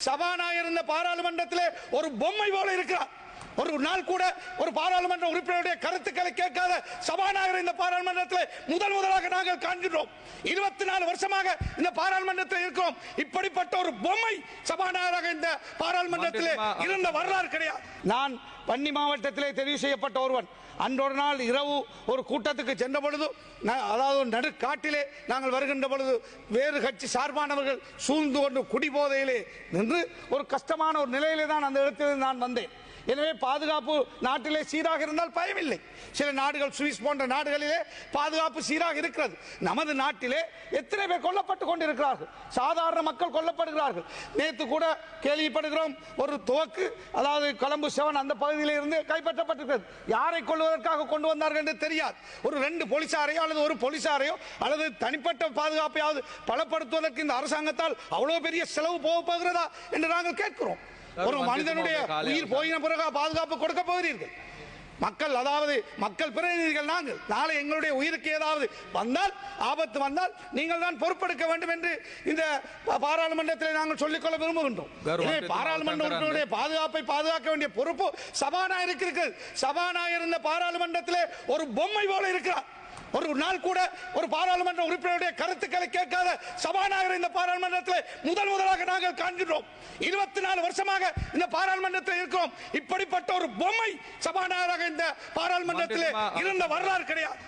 சபாநாயகர் இந்த பாராளுமன்றத்தில் ஒரு பொம்மை போல இருக்கிறார். ஒரு நாள் கூட ஒரு பாராளுமன்ற உறுப்பினருடைய கருத்துக்களை கேட்காத சபாநாயகர் இந்த பாராளுமன்றத்தில் முதல் முதலாக நாங்கள் காண்கிறோம் இருபத்தி நாலு வருஷமாக இந்த பாராளுமன்றத்தில் இருக்கிறோம். இப்படிப்பட்ட ஒரு பொம்மை சபாநாயகராக இந்த பாராளுமன்றத்திலே இருந்த வரலாறு கிடையாது. நான் வன்னி மாவட்டத்திலே தெரிவு செய்யப்பட்ட ஒருவன். அன்றொரு நாள் இரவு ஒரு கூட்டத்துக்கு சென்ற பொழுது அதாவது ஒரு நடு காட்டிலே நாங்கள் வருகின்ற பொழுது வேறு கட்சி சார்பானவர்கள் சூழ்ந்து கொண்டு குடிபோதையிலே நின்று ஒரு கஷ்டமான ஒரு நிலையிலே தான் அந்த இடத்தில் நான் வந்தேன். எனவே பாதுகாப்பு நாட்டிலே சீராக இருந்தால் பயமில்லை. சில நாடுகள் சுவிஸ் போன்ற நாடுகளிலே பாதுகாப்பு சீராக இருக்கிறது. நமது நாட்டிலே எத்தனை பேர் கொல்லப்பட்டு கொண்டிருக்கிறார்கள்? சாதாரண மக்கள் கொல்லப்படுகிறார்கள். நேற்று கூட கேள்விப்படுகிறோம் ஒரு துவக்கு அதாவது கொலம்பு செவன் அந்த பகுதியில் இருந்து கைப்பற்றப்பட்டிருக்கிறது. யாரை கொள்வதற்காக கொண்டு வந்தார்கள் என்று தெரியாது. ஒரு ரெண்டு போலீசாரையோ அல்லது ஒரு போலீசாரையோ அல்லது தனிப்பட்ட பாதுகாப்பையாவது பலப்படுத்துவதற்கு இந்த அரசாங்கத்தால் அவ்வளவு பெரிய செலவு போக போகிறதா என்று நாங்கள் கேட்கிறோம். ஒரு மனிதனுடைய உயிர் போயின பிறகு பாதுகாப்பு கொடுக்க போகிறீர்கள். மக்கள் அதாவது மக்கள் பிரதிநிதிகள் நாங்கள் நாளை எங்களுடைய உயிருக்கு ஏதாவது வந்தால் ஆபத்து வந்தால் நீங்கள் தான் பொறுப்பெடுக்க வேண்டும் என்று இந்த பாராளுமன்றத்தில் நாங்கள் சொல்லிக்கொள்ள விரும்புகின்றோம். பாராளுமன்ற உறுப்பினருடைய பாதுகாப்பை பாதுகாக்க வேண்டிய பொறுப்பு சபாநாயகருக்கு இருக்கிறது சபாநாயகர் இந்த பாராளுமன்றத்திலே ஒரு பொம்மை போல இருக்கிறார். ஒரு நாள் கூட ஒரு பாராளுமன்ற உறுப்பினருடைய கருத்துக்களை சபாநாயகர் இந்த பாராளுமன்றத்தில் முதல் முதலாக நாங்கள் காண்கிறோம் இருபத்தி நாலு வருஷமாக இந்த பாராளுமன்றத்தில் இருக்கிறோம். இப்படிப்பட்ட ஒரு பொம்மை சபாநாயகராக இந்த பாராளுமன்றத்தில் இருந்த வரலாறு கிடையாது.